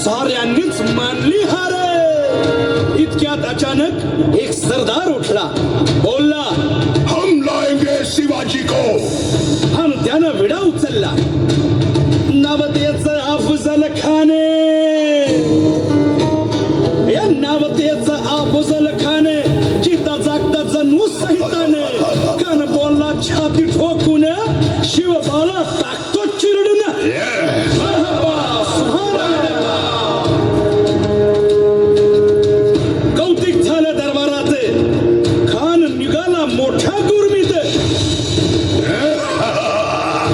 साऱ्यांनीच मानली हार. इतक्यात अचानक एक सरदार उठला.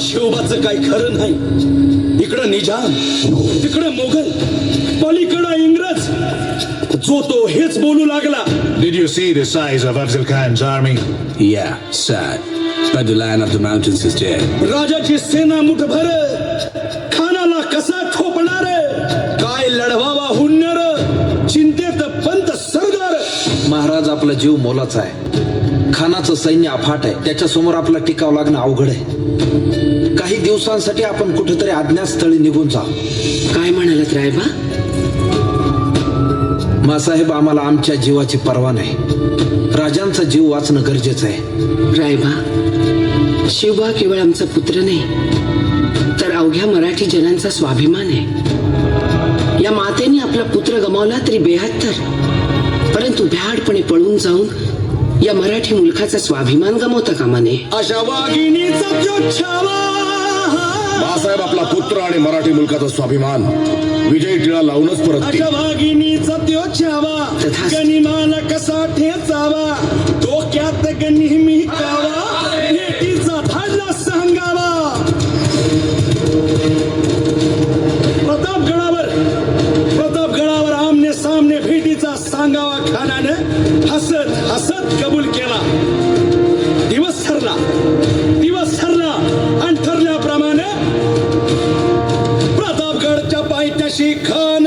शिवबाचं काही खरं नाही. इकडं निजाम तिकडं मोगल पलीकडं इंग्रज. जो तो हेच बोलू लागला. Did you see the size of Afzal Khan's army? Yeah, sad. But the lion of the mountains is dead. राजाची सेना मुठभर खानाला कसा ठोपणार काय लढवावा हुन्नर? चिंतेत पंत सरदार? महाराज आपला जीव मोलाचा आहे. खानाचं सैन्य अफाट आहे. त्याच्यासमोर आपला टिकाव लागणं अवघड आहे. काही दिवसांसाठी आपण कुठेतरी अज्ञातस्थळी निघून जा. काय म्हणालात रायबा? मासाहेब आम्हाला आमच्या जीवाची पर्वा नाही. राजांचा जीव वाचणं गरजेचं आहे. रायबा शिवबा केवळ आमचा पुत्र नाही तर अवघ्या मराठी जनांचा स्वाभिमान आहे. या मातेने आपला पुत्र गमावला तरी बेहत्तर. परंतु भ्याडपणे पळून जाऊन या मराठी मुलखाचा स्वाभिमान गमावता कामा नये. अशा वाघिणीचा बाळासाहेब आपला पुत्र आणि मराठी मुलकाचा स्वाभिमान. विजय टिळा लावूनच परत अशा वाघिणीचा त्यो छावा तथास्तु. गनिमाला कसा ठेचावा? डोक्यात नेहमी कावा खान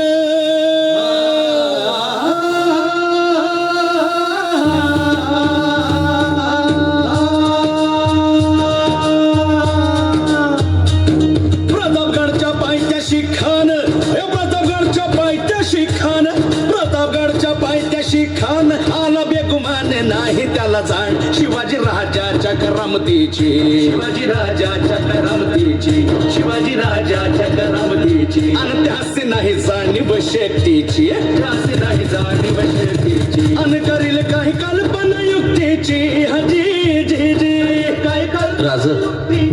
प्रतापगडच्या पायथ्याशी खान हे प्रतापगडच्या पायथ्याशी खान प्रतापगडच्या पायथ्याशी खान आला बेगुमान नाही त्याला जाण. शिवाजी राजाच्या करामतीची. शिवाजी राजाच्या करामतीची. शिवाजी राजाच्या करामतीची. आणि नाही जाणीव शेतीची. त्यासे नाही जाणीव शेतीची. आणि करील काही कल्पना युक्तीची हजी जी जी. काय कल्पना? राज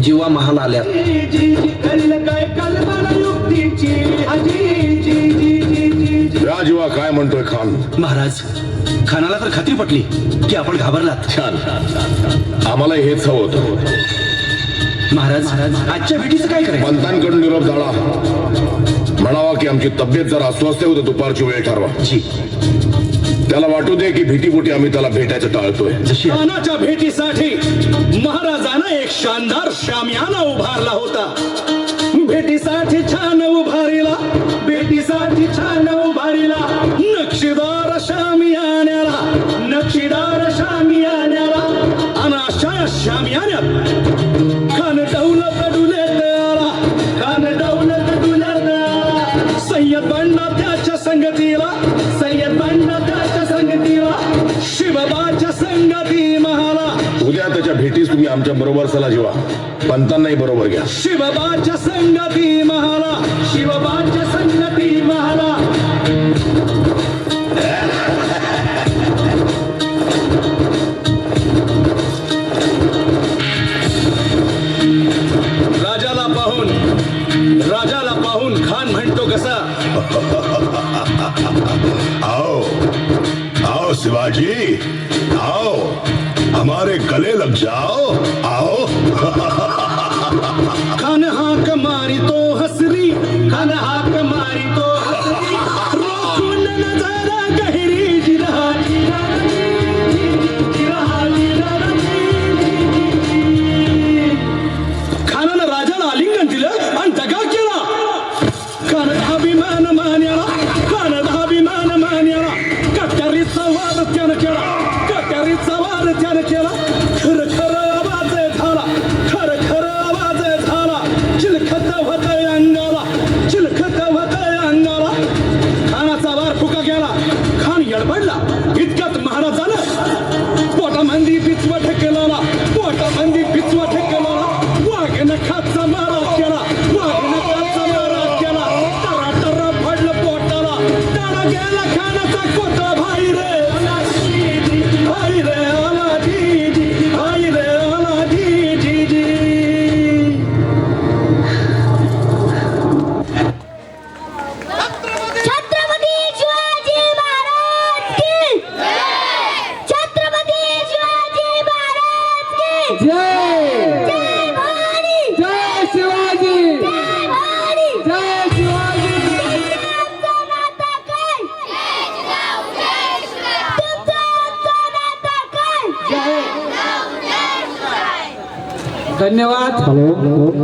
जीवा महाल आल्यात. करील काय कल्पना युक्तीची हजी जी जी जी जी जी. राजीवा काय म्हणतोय खान? महाराज खानाला तर खात्री पटली की आपण घाबरलात. छान. आम्हाला हेच हवं होतं. महाराज आजच्या भेटीचं काय करायचं? पंतांकडून निरोप झाला म्हणावा की आमची तब्येत जरा अस्वस्थ होतं दुपारची वेळ ठरवा. जी. त्याला वाटू दे की भीतीपोटी आम्ही त्याला भेटायचं टाळतोय. जशी खानाच्या भेटीसाठी महाराजानं एक शानदार शामियाना उभारला होता. भेटीसाठी छान उभारीला भेटीसाठी छान उभारीला नक्षीदार शामियान्याला नक्षीदार शामियान्याला या शामियान्यात उद्या त्याच्या भेटीस तुम्ही आमच्या बरोबर चला जेव्हा पंतांनाही बरोबर घ्या. शिवबाच्या संगती महाला शिवबाच्या संगती महाला. शिवाजी आओ. हमारे गले लग जाओ। आओ। कन्हा कमारी तो हसरी कन्हा कमारी तो हसरी। रोको नजारा गहरी धन्यवाद.